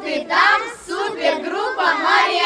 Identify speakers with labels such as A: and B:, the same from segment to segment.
A: бути там супергрупа Маріам.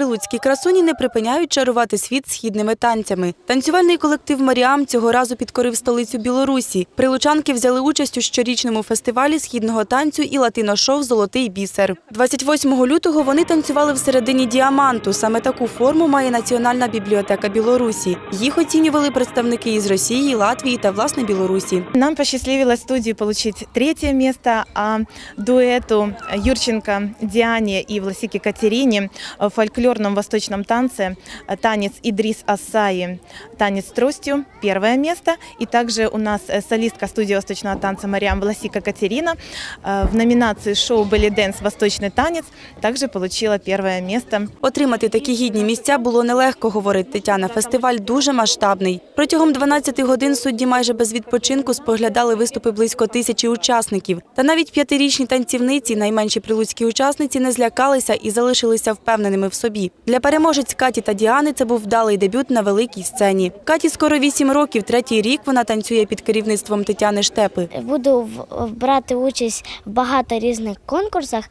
B: Прилуцькі красуні не припиняють чарувати світ східними танцями. Танцювальний колектив Маріам цього разу підкорив столицю Білорусі. Прилучанки взяли участь у щорічному фестивалі східного танцю і латино-шоу Золотий бісер. 28 лютого вони танцювали всередині діаманту. Саме таку форму має Національна бібліотека Білорусі. Їх оцінювали представники із Росії, Латвії та власне Білорусі.
C: Нам посчастливилось студии получить третье место, а дуэту Юрченко Диане и Власике Катерине в фольклорном восточном танце э, танец Идрис Асаи, танец с тростью, первое место. И также у нас э, солистка студии восточного танца Мариам Власика Катерина э, в номинации шоу «Белли Дэнс. Восточный танец» также получила первое место.
B: Отримати такі гідні місця було нелегко, говорить Тетяна. Фестиваль дуже масштабний. Протягом 12 годин судді майже без відпочинку споглядали виступи близько тисячі учасників. Та навіть п'ятирічні танцівниці, найменші прилуцькі учасниці, не злякалися і залишилися впевненими в собі. Для переможець Каті та Діани це був вдалий дебют на великій сцені. Каті скоро 8 років, третій рік вона танцює під керівництвом Тетяни Штепи.
D: Буду брати участь в багато різних конкурсах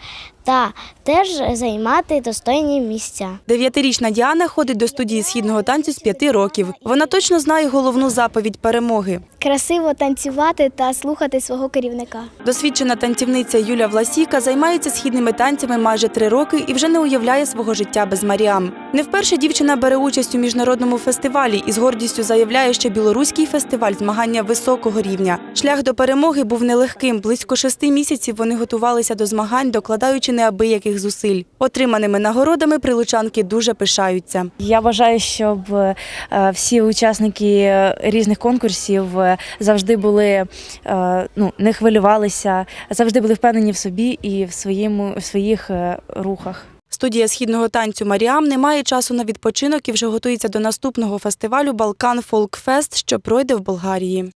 D: та теж займати достойні місця.
B: Дев'ятирічна Діана ходить до студії східного танцю з п'яти років. Вона точно знає головну заповідь перемоги.
D: Красиво танцювати та слухати свого керівника.
B: Досвідчена танцівниця Юля Власіка займається східними танцями майже три роки і вже не уявляє свого життя без Маріам. Не вперше дівчина бере участь у міжнародному фестивалі і з гордістю заявляє, що білоруський фестиваль змагання високого рівня. Шлях до перемоги був нелегким. Близько шести місяців вони готувалися до змагань, докладаючи неабияких зусиль. Отриманими нагородами прилучанки дуже пишаються.
E: Я бажаю, щоб е, всі учасники різних конкурсів е, завжди були е, ну не хвилювалися, завжди були впевнені в собі і в своєму в своїх рухах.
B: Студія східного танцю Маріам не має часу на відпочинок і вже готується до наступного фестивалю Балкан Фолк Фест, що пройде в Болгарії.